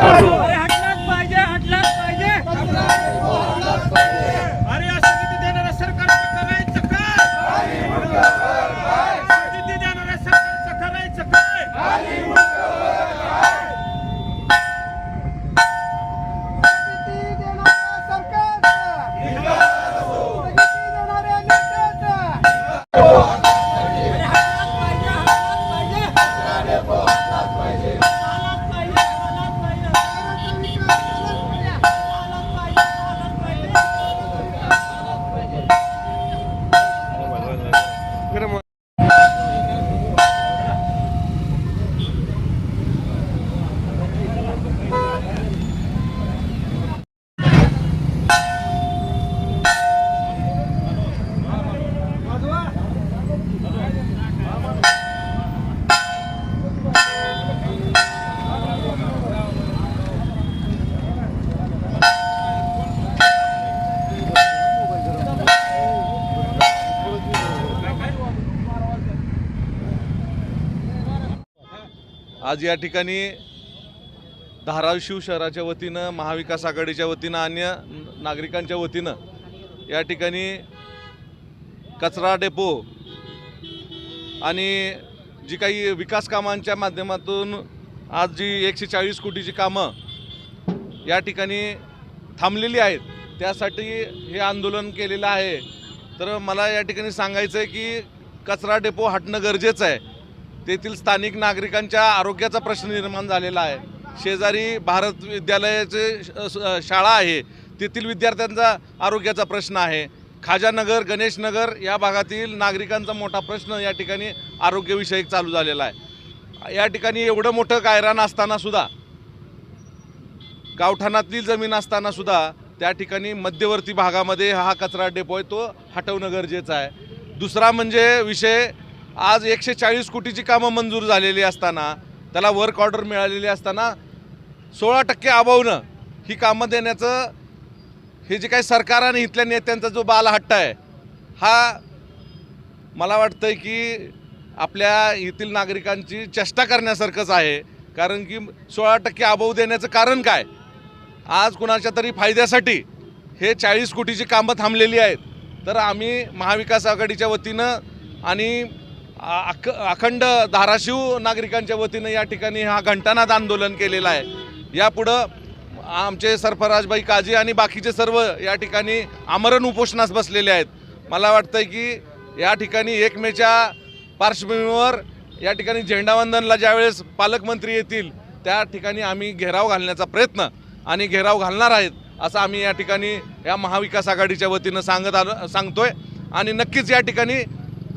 Oh! आज या ठिकाणी धाराशिव शहराच्या वतीनं महाविकास आघाडीच्या वतीनं अन्य नागरिकांच्या वतीनं या ठिकाणी कचरा डेपो आणि जी काही विकास कामांच्या माध्यमातून आज जी एकशे चाळीस कोटीची कामं या ठिकाणी थांबलेली आहेत त्यासाठी हे आंदोलन केलेलं आहे. तर मला या ठिकाणी सांगायचं आहे की कचरा डेपो हटणं गरजेचं आहे. तेथील स्थानिक नागरिकांच्या आरोग्याचा प्रश्न निर्माण झालेला आहे. शेजारी भारत विद्यालयाचे शाळा आहे. तेथील विद्यार्थ्यांचा आरोग्याचा प्रश्न आहे. खाजानगर गणेशनगर या भागातील नागरिकांचा मोठा प्रश्न या ठिकाणी आरोग्यविषयक चालू झालेला आहे. या ठिकाणी एवढं मोठं कायरान असताना सुद्धा गावठाणातली जमीन असताना सुद्धा त्या ठिकाणी मध्यवर्ती भागामध्ये हा कचरा डेपो आहे तो हटवणं गरजेचं आहे. दुसरा म्हणजे विषय आज एकशे चाळीस कोटीची कामं मंजूर झालेली असताना त्याला वर्क ऑर्डर मिळालेली असताना सोळा टक्के अभावनं ही कामं देण्याचं हे जे काही सरकार आणि इथल्या नेत्यांचा जो बालहट्ट आहे हा मला वाटतं की आपल्या येथील नागरिकांची चेष्टा करण्यासारखंच आहे. कारण की सोळा टक्के अभाव देण्याचं कारण काय? आज कुणाच्या तरी फायद्यासाठी हे चाळीस कोटीची कामं थांबलेली आहेत. तर आम्ही महाविकास आघाडीच्या वतीनं आणि अख अखंड धाराशिव नागरिकांच्या वतीनं या ठिकाणी हा घंटानाद आंदोलन केलेलं आहे. यापुढं आमचे सरफराजबाई काजी आणि बाकीचे सर्व या ठिकाणी आमरण उपोषणास बसलेले आहेत. मला वाटतं की या ठिकाणी एक मेच्या पार्श्वभूमीवर या ठिकाणी झेंडावंदनला ज्यावेळेस पालकमंत्री येतील त्या ठिकाणी आम्ही घेराव घालण्याचा प्रयत्न आणि घेराव घालणार आहेत असं आम्ही या ठिकाणी या महाविकास आघाडीच्या वतीनं सांगत आलो सांगतोय. आणि नक्कीच या ठिकाणी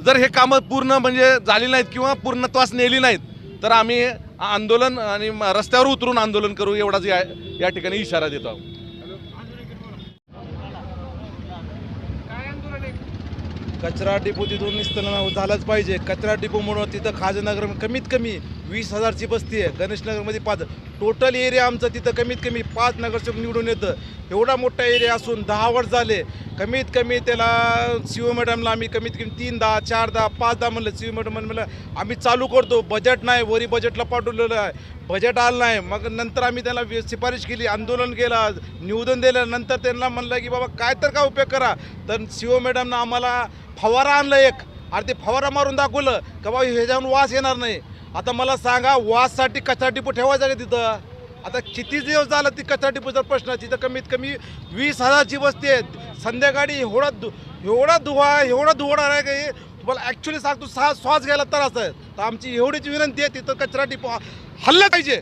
जर हे कामं पूर्ण म्हणजे झाली नाहीत किंवा पूर्णत्वास नेली नाहीत तर आम्ही आंदोलन आणि रस्त्यावर उतरून आंदोलन करू एवढाच या या ठिकाणी इशारा देतो आहोत. कचरा डिपो तिथून निस्तरण झालंच पाहिजे. कचरा डिपोमुळं तिथं खाजनगर कमीत कमी वीस हजारची बस्ती आहे. गणेशनगरमध्ये पाच. टोटल एरिया आमचं तिथं कमीत कमी पाच नगरसेवक निवडून येतं. एवढा मोठा एरिया असून दहा वर्ष झाले. कमीत कमी त्याला शिव मॅडमला आम्ही कमीत कमी तीन दहा चार दहा पाच दहा म्हणलं. शिव मॅडम म्हणलं आम्ही चालू करतो. बजेट नाही. वरी बजेटला पाठवलेलं आहे. बजेट आलं नाही. मग नंतर आम्ही त्याला वि- शिफारस केली. आंदोलन केलं. निवेदन दिलं. नंतर त्यांना म्हणलं की बाबा काय तर काय उपयोग करा? तर सी ओ मॅडमनं आम्हाला फवारा आणलं एक. आणि ते फवारा मारून दाखवलं. का बाबा ह्याच्याहून वास येणार नाही. आता मला सांगा वाससाठी कचरा डिपो ठेवायचा का तिथं? आता किती दिवस झाला ती कचरा डिपोचा प्रश्न तिथं कमीत कमी वीस हजारची वस्ती आहे संध्याकाळी एवढा दु एवढा धुवा एवढा धुवणार आहे काही तुम्हाला ॲक्च्युली सांगतो सहा श्वास घ्यायला त्रास आहे. तर आमची एवढीच विनंती आहे तिथं कचरा डिपो हल्ला पाहिजे.